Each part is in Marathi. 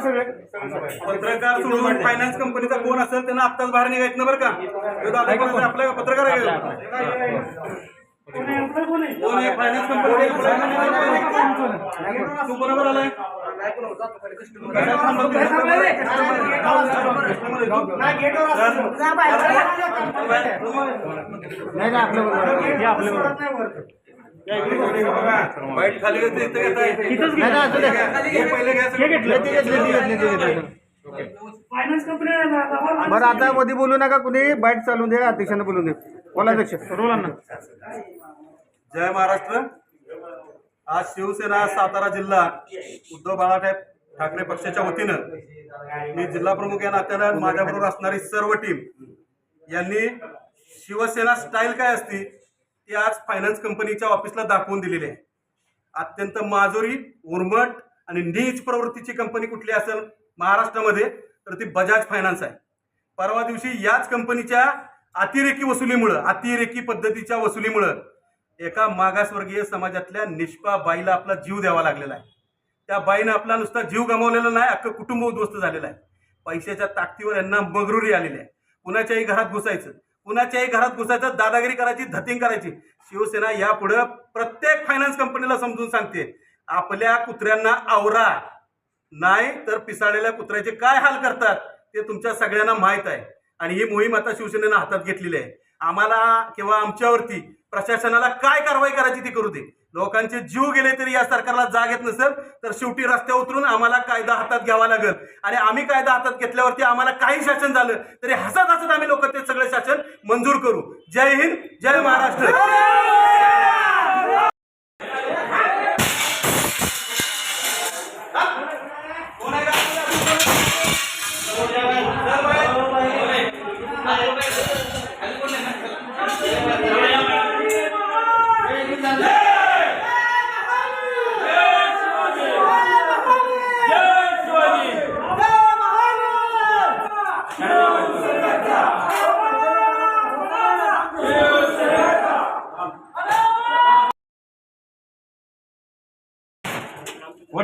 पण फायनान्स कंपनीचा कोण असेल त्यांना आत्ताच बाहेर निघायचं ना बरं का? आपला पत्रकार आहे का? कोण आहे? फायनान्स कंपनी तू बरोबर आलाय? खाली येते इथं घेताय. हे पहिले घ्या सगळं. फायनान्स कंपनी बरं आता मध्ये बोलू नका कुणी. बाईट चालू दे अध्यक्षांना बोलू दे बोला अध्यक्ष रोलांना. जय महाराष्ट्र. आज शिवसेना सातारा जिल्हा उद्धव बाळासाहेब ठाकरे पक्षाच्या वतीनं मी जिल्हा प्रमुख या नात्यानं माझ्याबरोबर असणारी सर्व टीम यांनी शिवसेना स्टाईल काय असती ती आज फायनान्स कंपनीच्या ऑफिसला दाखवून दिलेली आहे. अत्यंत माजोरी उर्मट आणि नीच प्रवृत्तीची कंपनी कुठली असेल? महाराष्ट्रामध्ये तर ती बजाज फायनान्स आहे. परवा दिवशी याच कंपनीच्या अतिरेकी वसुलीमुळं अतिरेकी पद्धतीच्या वसुलीमुळं एका मागासवर्गीय समाजातल्या निष्पा बाईला आपला जीव द्यावा लागलेला आहे. त्या बाईनं आपला नुसता जीव गमावलेला नाही अख्खं कुटुंब उद्ध्वस्त झालेलं आहे. पैशाच्या ताकदीवर यांना मगरुरी आलेली आहे. कुणाच्याही घरात घुसायचं कुणाच्याही घरात घुसायचं दादागिरी करायची धतिंग करायची. शिवसेना यापुढे प्रत्येक फायनान्स कंपनीला समजून सांगते. आपल्या कुत्र्यांना आवरा. नाही तर पिसाळलेल्या कुत्र्याचे काय हाल करतात ते तुमच्या सगळ्यांना माहीत आहे. आणि ही मोहीम आता शिवसेनेनं हातात घेतलेली आहे. आम्हाला किंवा आमच्यावरती प्रशासनाला काय कारवाई करायची ती करू दे. लोकांचे जीव गेले तरी या सरकारला जाग येत नसेल तर शेवटी रस्त्यावर उतरून आम्हाला कायदा हातात घ्यावा लागेल. आणि आम्ही कायदा हातात घेतल्यावरती आम्हाला काही शासन झालं तरी हसत हसत आम्ही लोक ते सगळे शासन मंजूर करू. जय हिंद जय महाराष्ट्र.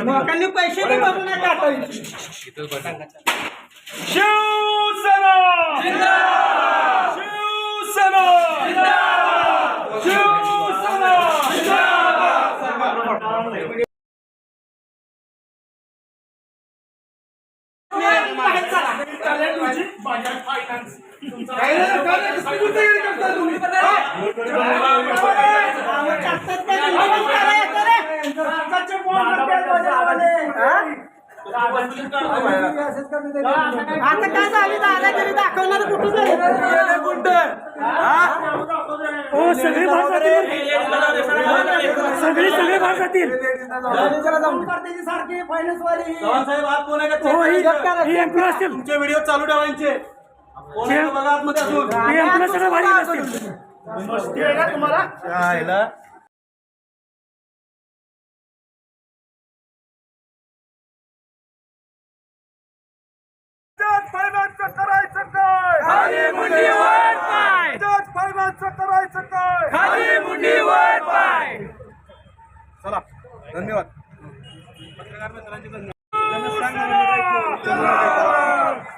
लोकांनी पैसे बी भरू नका शिवसेना शिवसेना शिवसेना आता काय झाली? दादागिरी दाखवणार कुठं? हो? सगळे भाग जातील सगळे सगळे भाग जातील सारखी फायनान्स वाली? हो ही ही एम्प्लॉय असतील तुमचे व्हिडिओ चालू ठेवायचे बघा आतमध्ये असून. ही एम्प्लॉय सगळे भारी असतील यायला. फायनान्सचं करायचं काय? खाली मुंडी वर पाय फायनान्सचं करायचं काय? खाली मुंडी वर पाय. चला धन्यवाद.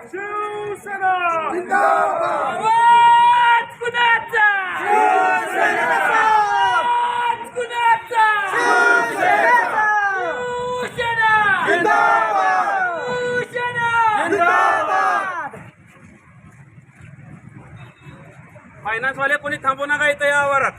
शिवसेना! फायनान्सवाले कोणी थांबू नका इथं या आवारात.